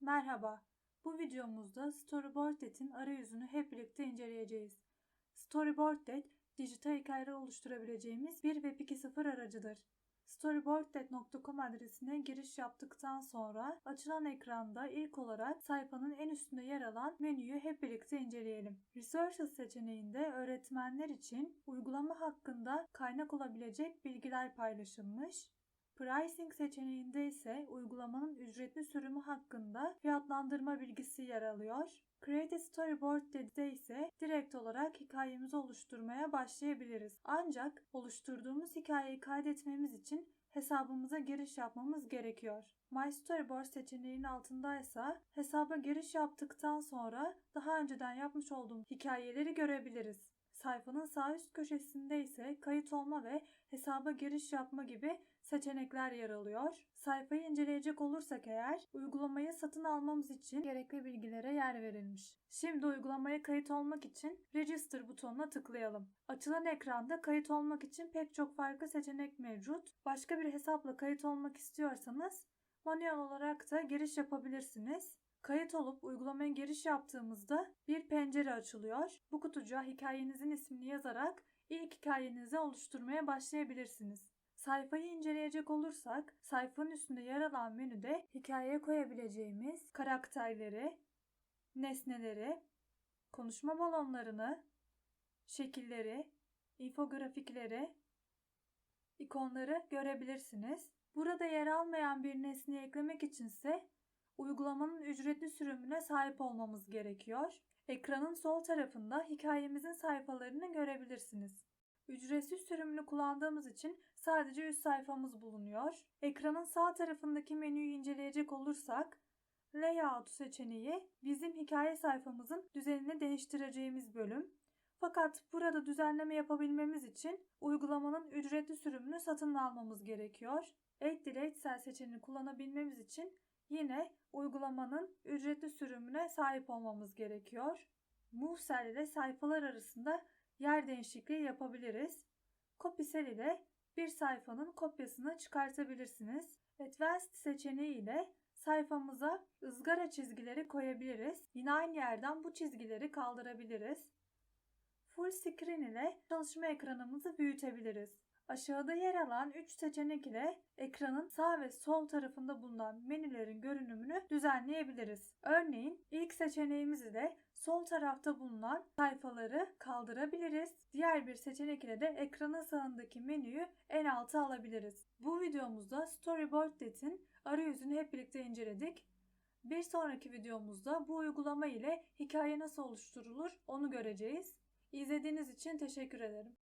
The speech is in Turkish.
Merhaba. Bu videomuzda StoryboardNet'in arayüzünü hep birlikte inceleyeceğiz. StoryboardNet, dijital hikayeler oluşturabileceğimiz bir Web 2.0 aracıdır. Storyboardnet.com adresine giriş yaptıktan sonra açılan ekranda ilk olarak sayfanın en üstünde yer alan menüyü hep birlikte inceleyelim. Resources seçeneğinde öğretmenler için uygulama hakkında kaynak olabilecek bilgiler paylaşılmış. Pricing seçeneğinde ise uygulamanın ücretli sürümü hakkında fiyatlandırma bilgisi yer alıyor. Create Storyboard dediğinde ise direkt olarak hikayemizi oluşturmaya başlayabiliriz. Ancak oluşturduğumuz hikayeyi kaydetmemiz için hesabımıza giriş yapmamız gerekiyor. My Storyboard seçeneğinin altında ise hesaba giriş yaptıktan sonra daha önceden yapmış olduğum hikayeleri görebiliriz. Sayfanın sağ üst köşesinde ise kayıt olma ve hesaba giriş yapma gibi seçenekler yer alıyor. Sayfayı inceleyecek olursak eğer uygulamayı satın almamız için gerekli bilgilere yer verilmiş. Şimdi uygulamaya kayıt olmak için Register butonuna tıklayalım. Açılan ekranda kayıt olmak için pek çok farklı seçenek mevcut. Başka bir hesapla kayıt olmak istiyorsanız manuel olarak da giriş yapabilirsiniz. Kayıt olup uygulamaya giriş yaptığımızda bir pencere açılıyor. Bu kutucuğa hikayenizin ismini yazarak ilk hikayenizi oluşturmaya başlayabilirsiniz. Sayfayı inceleyecek olursak sayfanın üstünde yer alan menüde hikayeye koyabileceğimiz karakterleri, nesneleri, konuşma balonlarını, şekilleri, infografikleri, ikonları görebilirsiniz. Burada yer almayan bir nesneyi eklemek içinse uygulamanın ücretli sürümüne sahip olmamız gerekiyor. Ekranın sol tarafında hikayemizin sayfalarını görebilirsiniz. Ücretsiz sürümünü kullandığımız için sadece üst sayfamız bulunuyor. Ekranın sağ tarafındaki menüyü inceleyecek olursak Layout seçeneği bizim hikaye sayfamızın düzenini değiştireceğimiz bölüm. Fakat burada düzenleme yapabilmemiz için uygulamanın ücretli sürümünü satın almamız gerekiyor. Add Delete seçeneğini kullanabilmemiz için yine uygulamanın ücretli sürümüne sahip olmamız gerekiyor. Move Cell ile sayfalar arasında yer değişikliği yapabiliriz. Copy Cell ile bir sayfanın kopyasını çıkartabilirsiniz. Advanced seçeneği ile sayfamıza ızgara çizgileri koyabiliriz. Yine aynı yerden bu çizgileri kaldırabiliriz. Full Screen ile çalışma ekranımızı büyütebiliriz. Aşağıda yer alan 3 seçenek ile ekranın sağ ve sol tarafında bulunan menülerin görünümünü düzenleyebiliriz. Örneğin ilk seçeneğimiz ile sol tarafta bulunan sayfaları kaldırabiliriz. Diğer bir seçenek ile de ekranın sağındaki menüyü en alta alabiliriz. Bu videomuzda Storyboardlet'in arayüzünü hep birlikte inceledik. Bir sonraki videomuzda bu uygulama ile hikaye nasıl oluşturulur onu göreceğiz. İzlediğiniz için teşekkür ederim.